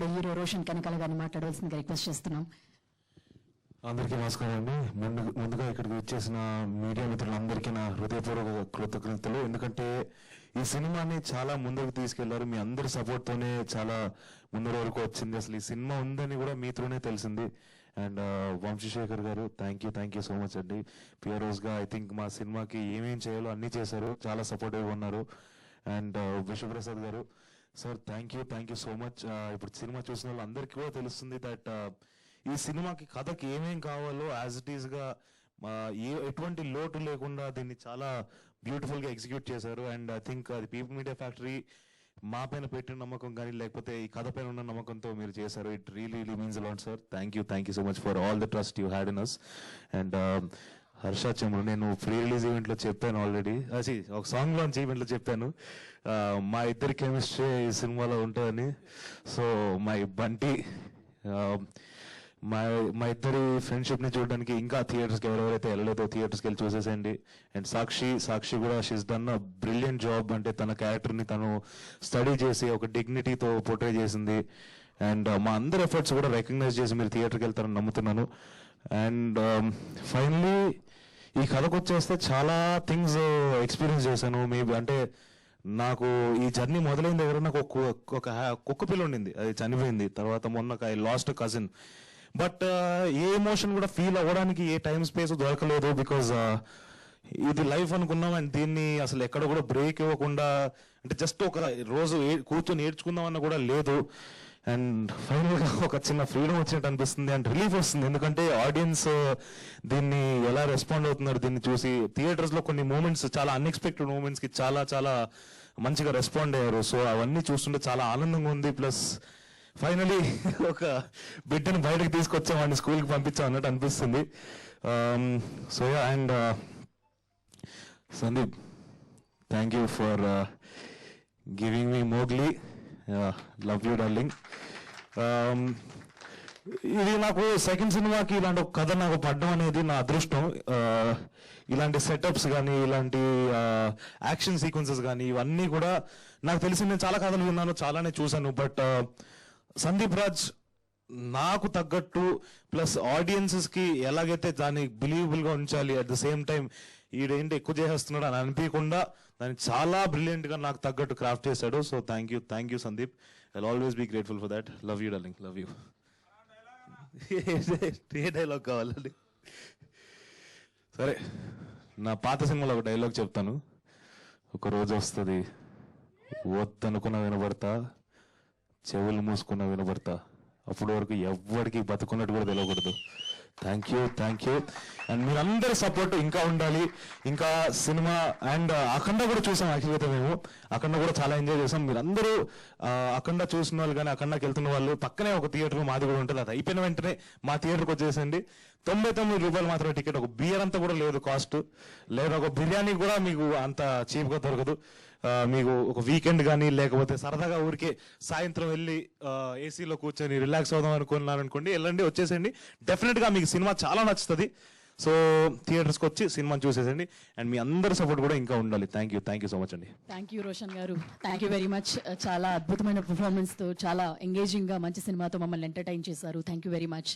ఇప్పుడు హీరో రోషన్ కనకాల గారిని మాట్లాడవలసిందిగా రిక్వెస్ట్ చేస్తున్నాం. అందరికీ నమస్కారం అండి. ముందు ముందుగా ఇక్కడికి వచ్చేసిన మీడియా మిత్రులందరికీ నా హృదయపూర్వక కృతజ్ఞతలు. ఎందుకంటే ఈ సినిమాని చాలా ముందుకు తీసుకెళ్ళారు. మీ అందరి సపోర్ట్తోనే చాలా ముందు వరకు వచ్చింది. అసలు ఈ సినిమా ఉందని కూడా మీతోనే తెలిసింది. అండ్ వంశీశేఖర్ గారు thank you thank you so much అండి. పిఆర్ఓస్ ఐ థింక్ మా సినిమాకి ఏమేం చేయాలో అన్ని చేశారు. చాలా సపోర్టివ్ ఉన్నారు. అండ్ విశ్వప్రసాద్ గారు sir thank you thank you so much ఇప్పుడు సినిమా చూసిన వాళ్ళందరికీ కూడా తెలుస్తుంది దట్ uh, ఈ సినిమాకి కథకి ఏమేం కావాలో యాజ్ ఇట్ ఈస్గా ఏ ఎటువంటి లోటు లేకుండా దీన్ని చాలా బ్యూటిఫుల్గా ఎగ్జిక్యూట్ చేశారు. అండ్ ఐ థింక్ అది పీపుల్ మీడియా ఫ్యాక్టరీ మా పైన పెట్టిన నమ్మకం కానీ లేకపోతే ఈ కథ పైన ఉన్న నమ్మకంతో మీరు చేశారు. It really really means a lot sir thank you thank you so much for all the trust you had in us and Harsha Chandru నేను ప్రీ రిలీజ్ ఈవెంట్లో చెప్పాను ఆల్రెడీ ఒక సాంగ్ లాంచ్ ఈవెంట్లో చెప్పాను. మా ఇద్దరి కెమిస్ట్రీ ఈ సినిమాలో ఉంటుందని. సో మై బంటి మా మా ఇద్దరి ఫ్రెండ్షిప్ని చూడడానికి ఇంకా థియేటర్స్కి ఎవరెవరైతే వెళ్ళలేదో థియేటర్స్కి వెళ్ళి చూసేసేయండి. అండ్ సాక్షి సాక్షి కూడా she's done a brilliant job అంటే తన క్యారెక్టర్ని తను స్టడీ చేసి ఒక డిగ్నిటీతో పోర్ట్రే చేసింది. అండ్ మా అందరి ఎఫర్ట్స్ కూడా రికగ్నైజ్ చేసి మీరు థియేటర్కి వెళ్తారని నమ్ముతున్నాను. అండ్ ఫైనలీ ఈ కథకు వచ్చేస్తే చాలా థింగ్స్ ఎక్స్పీరియన్స్ చేశాను. మేబీ అంటే నాకు ఈ జర్నీ మొదలైన దగ్గర నాకు ఒక కు- ఒక కుక్క పిల్ల ఉండింది. అది చనిపోయింది. తర్వాత మొన్న I lost cousin but a emotion కూడా ఫీల్ అవ్వడానికి ఏ టైం స్పేస్ దొరకలేదు బికాజ్ uh, ఇది లైఫ్ అనుకున్నాం అండ్ దీన్ని అసలు ఎక్కడ కూడా బ్రేక్ ఇవ్వకుండా అంటే జస్ట్ ఒక రోజు కూర్చొని కూర్చొని ఏడ్చుకుందామన్న కూడా లేదు. అండ్ ఫైనల్గా ఒక చిన్న ఫ్రీడమ్ వచ్చినట్టు అనిపిస్తుంది అండ్ రిలీఫ్ వస్తుంది. ఎందుకంటే ఆడియన్స్ uh, దీన్ని ఎలా రెస్పాండ్ అవుతున్నారు దీన్ని చూసి థియేటర్స్లో కొన్ని మూమెంట్స్ చాలా అన్ఎక్స్పెక్టెడ్ మూమెంట్స్కి చాలా చాలా మంచిగా రెస్పాండ్ అయ్యారు. సో అవన్నీ చూస్తుంటే చాలా ఆనందంగా ఉంది. ప్లస్ ఫైనలీ ఒక బిడ్డను బయటకు తీసుకొచ్చాం వాడిని స్కూల్కి పంపించాం అన్నట్టు అనిపిస్తుంది. So and Sandeep thank you for giving me Mowgli love you darling ఇది నాకు సెకండ్ సినిమాకి ఇలాంటి ఒక కథ నాకు పడ్డం అనేది నా అదృష్టం. Uh, ఇలాంటి సెటప్స్ కానీ ఇలాంటి యాక్షన్ సీక్వెన్సెస్ కానీ ఇవన్నీ కూడా నాకు తెలిసి నేను చాలా కథలు విన్నాను చాలానే చూశాను. బట్ సందీప్ రాజ్ నాకు తగ్గట్టు ప్లస్ ఆడియన్సెస్కి ఎలాగైతే దాన్ని బిలీవబుల్గా ఉంచాలి అట్ ద సేమ్ టైం ఈడేంటి ఎక్కువ చేసేస్తున్నాడు అని అనిపించకుండా దాన్ని చాలా బ్రిలియంట్గా నాకు తగ్గట్టు క్రాఫ్ట్ చేశాడు. So thank you thank you Sandeep I always be grateful for that love you darling love you a dialogue కావాలండి? సరే నా పాత సినిమాలో ఒక డైలాగ్ చెప్తాను. ఒక రోజు వస్తుంది. వద్దనుకున్న వినబడతా చెవులు మూసుకున్న వినబడతా. అప్పటి వరకు ఎవ్వరికి బతుకున్నట్టు కూడా తెలియకూడదు thank you thank you and మీరందరి సపోర్ట్ ఇంకా ఉండాలి. ఇంకా సినిమా అండ్ అఖండ కూడా చూసాం యాక్చువల్గా మేము. అఖండ కూడా చాలా ఎంజాయ్ చేసాం. మీరందరూ అఖండ చూసిన వాళ్ళు కానీ అఖండకి వెళ్తున్న వాళ్ళు పక్కనే ఒక థియేటర్ మాది కూడా ఉంటుంది. అది అయిపోయిన వెంటనే మా థియేటర్కి వచ్చేసండి తొంభై తొమ్మిది రూపాయలు మాత్రమే టికెట్ ఒక బియర్ అంతా కూడా లేదు కాస్ట్ లేదా ఒక బిర్యానీ కూడా మీకు అంత చీప్గా దొరకదు. మీకు ఒక వీకెండ్ కానీ లేకపోతే సరదాగా ఊరికే సాయంత్రం వెళ్ళి ఏసీలో కూర్చొని రిలాక్స్ అవుదాం అనుకున్నారు అనుకోండి వెళ్ళండి వచ్చేసేయండి. డెఫినెట్గా మీకు సినిమా చాలా నచ్చుతుంది. సో థియేటర్స్కి వచ్చి సినిమా చూసేసండి అండ్ మీ అందరి సపోర్ట్ కూడా ఇంకా ఉండాలి. Thank you thank you so much అండి. థ్యాంక్ యూ రోషన్ గారు. థ్యాంక్ యూ వెరీ మచ్ చాలా అద్భుతమైన పర్ఫార్మెన్స్తో తో చాలా ఎంగేజింగ్గా మంచి సినిమాతో మమ్మల్ని ఎంటర్టైన్ చేశారు. Thank you very much